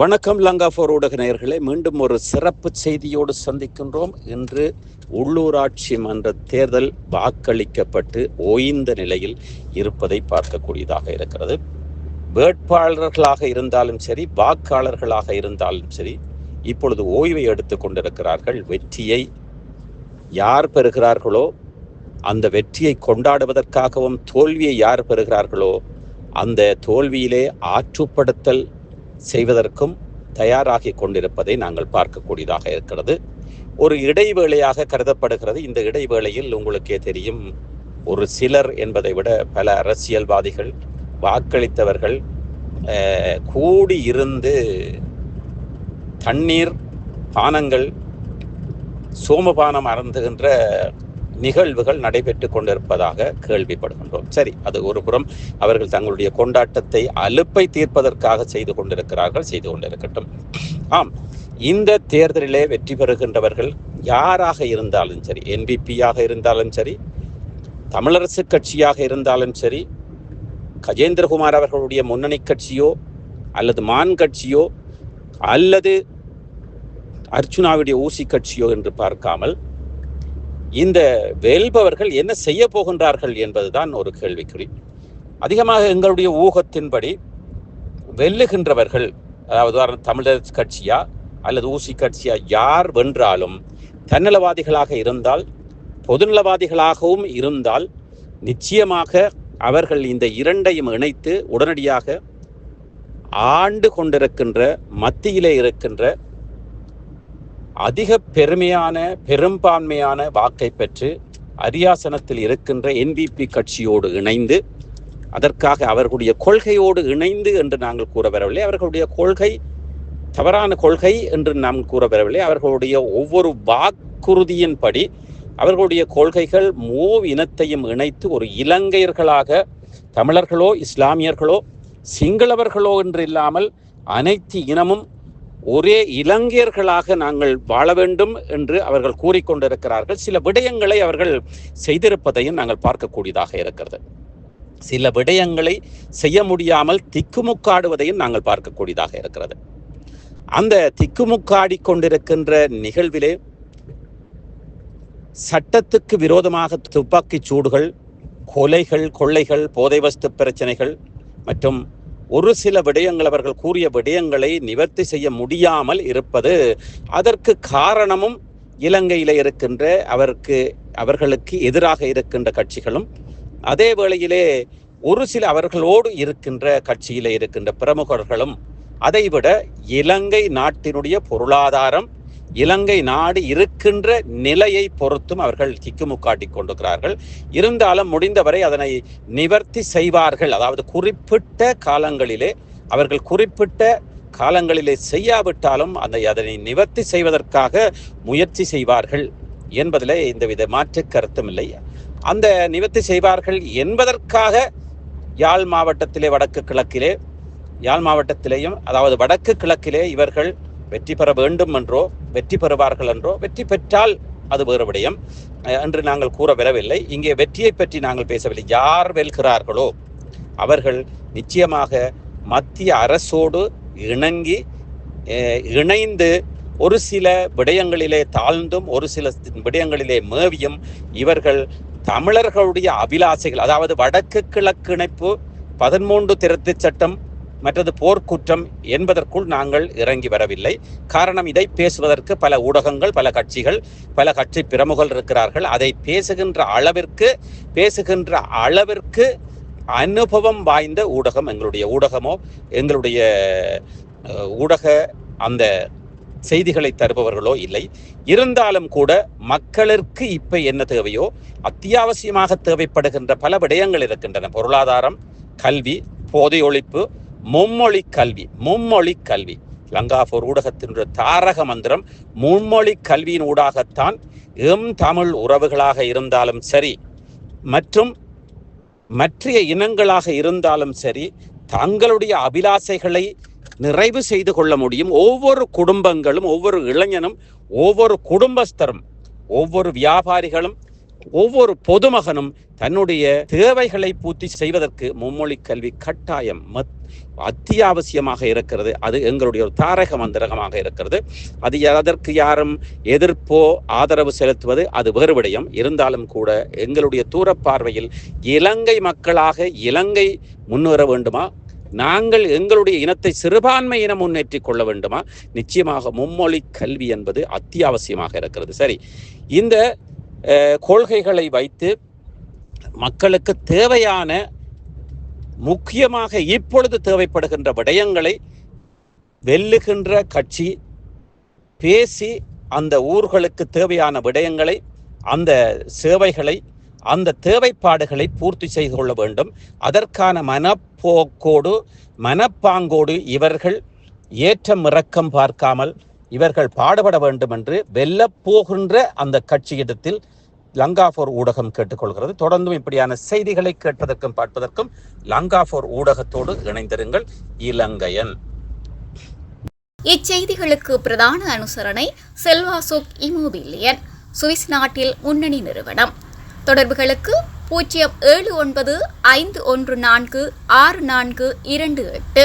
வணக்கம் லங்கா போர் ஊடக நேயர்களே. மீண்டும் ஒரு சிறப்பு செய்தியோடு சந்திக்கின்றோம். இன்று உள்ளூராட்சி மன்ற தேர்தல் வாக்களிக்கப்பட்டு ஓய்ந்த நிலையில் இருப்பதை பார்க்கக்கூடியதாக இருக்கிறது. வேட்பாளர்களாக இருந்தாலும் சரி வாக்காளர்களாக இருந்தாலும் சரி இப்பொழுது ஓய்வை எடுத்து கொண்டிருக்கிறார்கள். வெற்றியை யார் பெறுகிறார்களோ அந்த வெற்றியை கொண்டாடுவதற்காகவும் தோல்வியை யார் பெறுகிறார்களோ அந்த தோல்வியிலே ஆற்றுப்படுத்தல் செய்வதற்கும் தயாராகி கொண்டிருப்பதை நாங்கள் பார்க்கக்கூடியதாக இருக்கிறது. ஒரு இடைவேளையாக கருதப்படுகிறது. இந்த இடைவேளையில் உங்களுக்கே தெரியும் ஒரு சிலர் என்பதை விட பல அரசியல்வாதிகள் வாக்களித்தவர்கள் கூடி இருந்து தண்ணீர் பானங்கள் சோமபானம் அருந்துகின்ற நிகழ்வுகள் நடைபெற்று கொண்டிருப்பதாக கேள்விப்படுகின்றோம். சரி அது ஒரு புறம் அவர்கள் தங்களுடைய கொண்டாட்டத்தை அலுப்பை தீர்ப்பதற்காக செய்து கொண்டிருக்கிறார்கள் செய்து கொண்டிருக்கட்டும். ஆம் இந்த தேர்தலிலே வெற்றி பெறுகின்றவர்கள் யாராக இருந்தாலும் சரி என்பிபியாக இருந்தாலும் சரி தமிழரசு கட்சியாக இருந்தாலும் சரி கஜேந்திரகுமார் அவர்களுடைய முன்னணி கட்சியோ அல்லது மான் கட்சியோ அல்லது அர்ச்சுனாவுடைய ஊசி கட்சியோ என்று பார்க்காமல் இந்த வெல்பவர்கள் என்ன செய்ய போகின்றார்கள் என்பதுதான் ஒரு கேள்விக்குறி. அதிகமாக எங்களுடைய ஊகத்தின்படி வெல்லுகின்றவர்கள் அதாவது தமிழர் கட்சியா அல்லது ஊசி கட்சியா யார் வென்றாலும் தன்னலவாதிகளாக இருந்தால் பொதுநலவாதிகளாகவும் இருந்தால் நிச்சயமாக அவர்கள் இந்த இரண்டையும் இணைத்து உடனடியாக ஆண்டு கொண்டிருக்கின்ற மத்தியிலே இருக்கின்ற அதிக பெருமையான பெரும்பான்மையான வாக்கை பெற்று அரியாசனத்தில் இருக்கின்ற என்பிபி கட்சியோடு இணைந்து அதற்காக அவர்களுடைய கொள்கையோடு இணைந்து என்று நாங்கள் கூற வரவில்லை. அவர்களுடைய கொள்கை தவறான கொள்கை என்று நாம் கூற வரவில்லை. அவர்களுடைய ஒவ்வொரு வாக்குறுதியின்படி அவர்களுடைய கொள்கைகள் மூ இனத்தையும் இணைத்து ஒரு இலங்கையர்களாக தமிழர்களோ இஸ்லாமியர்களோ சிங்களவர்களோ என்று இல்லாமல் அனைத்து இனமும் ஒரே இலங்கையர்களாக நாங்கள் வாழ வேண்டும் என்று அவர்கள் கூறிக்கொண்டிருக்கிறார்கள். சில விடயங்களை அவர்கள் செய்திருப்பதையும் நாங்கள் பார்க்கக்கூடியதாக இருக்கிறது. சில விடயங்களை செய்ய முடியாமல் திக்குமுக்காடுவதையும் நாங்கள் பார்க்கக்கூடியதாக இருக்கிறது. அந்த திக்குமுக்காடி கொண்டிருக்கின்ற நிகழ்விலே சட்டத்துக்கு விரோதமாக துப்பாக்கிச் சூடுகள் கொலைகள் கொள்ளைகள் போதை வஸ்து பிரச்சனைகள் மற்றும் ஒரு சில விடயங்கள் அவர்கள் கூறிய விடயங்களை நிவர்த்தி செய்ய முடியாமல் இருப்பது அதற்கு காரணமும் இலங்கையில் இருக்கின்ற அவருக்கு அவர்களுக்கு எதிராக இருக்கின்ற கட்சிகளும் அதே வேளையிலே ஒரு சில அவர்களோடு இருக்கின்ற கட்சியில் இருக்கின்ற பிரமுகர்களும் அதைவிட இலங்கை நாட்டினுடைய பொருளாதாரம் இலங்கை நாடு இருக்கின்ற நிலையை பொறுத்தும் அவர்கள் திக்குமுக்காட்டி கொண்டிருக்கிறார்கள். இருந்தாலும் முடிந்தவரை அதனை நிவர்த்தி செய்வார்கள். அதாவது குறிப்பிட்ட காலங்களிலே அவர்கள் குறிப்பிட்ட காலங்களிலே செய்யாவிட்டாலும் அந்த அதனை நிவர்த்தி செய்வதற்காக முயற்சி செய்வார்கள் என்பதிலே எந்தவித மாற்று கருத்தும் இல்லை. அந்த நிவர்த்தி செய்வார்கள் என்பதற்காக யாழ் மாவட்டத்திலே வடக்கு கிழக்கிலே யாழ் மாவட்டத்திலேயும் அதாவது வடக்கு கிழக்கிலே இவர்கள் வெற்றி பெற வேண்டும் என்றோ வெற்றி பெறுவார்கள் என்றோ வெற்றி பெற்றால் அது வேறு விடயம். என்று நாங்கள் கூற வரவில்லை. இங்கே வெற்றியை பற்றி நாங்கள் பேசவில்லை. யார் வெல்கிறார்களோ அவர்கள் நிச்சயமாக மத்திய அரசோடு இணங்கி இணைந்து ஒரு சில விடயங்களிலே தாழ்ந்தும் ஒரு சில விடயங்களிலே மேவியும் இவர்கள் தமிழர்களுடைய அபிலாசைகள் அதாவது வடக்கு கிழக்கு இணைப்பு பதிமூன்று திருத்தச் சட்டம் மற்றது போர்க்குற்றம் என்பதற்குள் நாங்கள் இறங்கி வரவில்லை. காரணம் இதை பேசுவதற்கு பல ஊடகங்கள் பல கட்சிகள் பல கட்சி பிரமுகர்கள் இருக்கிறார்கள். அதை பேசுகின்ற அளவிற்கு பேசுகின்ற அளவிற்கு அனுபவம் வாய்ந்த ஊடகம் எங்களுடைய ஊடகமோ எங்களுடைய ஊடக அந்த செய்திகளை தருபவர்களோ இல்லை. இருந்தாலும் கூட மக்களிற்கு இப்ப என்ன தேவையோ அத்தியாவசியமாக தேவைப்படுகின்ற பல விடயங்கள் இருக்கின்றன. பொருளாதாரம் கல்வி போதை ஒழிப்பு மும்மொழி கல்வி மும்மொழி கல்வி. லங்காபூர் ஊடகத்தினுடைய தாரக மந்திரம் மும்மொழி கல்வியின் ஊடாகத்தான் எம் தமிழ் உறவுகளாக இருந்தாலும் சரி மற்றும் மற்றைய இனங்களாக இருந்தாலும் சரி தங்களுடைய அபிலாசைகளை நிறைவு செய்து கொள்ள முடியும். ஒவ்வொரு குடும்பங்களும் ஒவ்வொரு இளைஞனும் ஒவ்வொரு குடும்பஸ்தரும் ஒவ்வொரு வியாபாரிகளும் ஒவ்வொரு பொதுமகனும் தன்னுடைய தேவைகளை பூர்த்தி செய்வதற்கு மும்மொழி கல்வி கட்டாயம் மத் அத்தியாவசியமாக இருக்கிறது. அது எங்களுடைய ஒரு தாரக மந்திரகமாக இருக்கிறது. அது அதற்கு யாரும் எதிர்ப்போ ஆதரவு செலுத்துவது அது வேறு விடயம். இருந்தாலும் கூட எங்களுடைய தூரப்பார்வையில் இலங்கை மக்களாக இலங்கை முன்னேற வேண்டுமா? நாங்கள் எங்களுடைய இனத்தை சிறுபான்மை இனம் முன்னேற்றிக் கொள்ள வேண்டுமா? நிச்சயமாக மும்மொழி கல்வி என்பது அத்தியாவசியமாக இருக்கிறது. சரி இந்த கொள்கைகளை வைத்து மக்களுக்கு தேவையான முக்கியமாக இப்பொழுது தேவைப்படுகின்ற விடயங்களை வெல்லுகின்ற கட்சி பேசி அந்த ஊர்களுக்கு தேவையான விடயங்களை அந்த சேவைகளை அந்த தேவைப்பாடுகளை பூர்த்தி செய்து கொள்ள வேண்டும். அதற்கான மனப்போக்கோடு மனப்பாங்கோடு இவர்கள் ஏற்றம் இறக்கம் பார்க்காமல் இவர்கள் பாடுபட வேண்டும் என்று வெல்லப் போகின்ற அந்த கட்சியிடத்தில் லங்காபோர் ஊடகம் கேட்டுக்கொள்கிறது. தொடர்ந்தும் இப்படியான செய்திகளை கேட்பதற்கும் பார்ப்பதற்கும் லங்காபோர் ஊடகத்தோடு இணைந்திருங்கள் இலங்கையன். இச்செய்திகளுக்கு பிரதான அனுசரணை செல்வாசோக் இமோபிலியன் சுவிஸ் நாட்டில் முன்னணி நிறுவனம். தொடர்புகளுக்கு பூஜ்ஜியம் ஏழு ஒன்பது ஐந்து ஒன்று நான்கு ஆறு நான்கு இரண்டு எட்டு.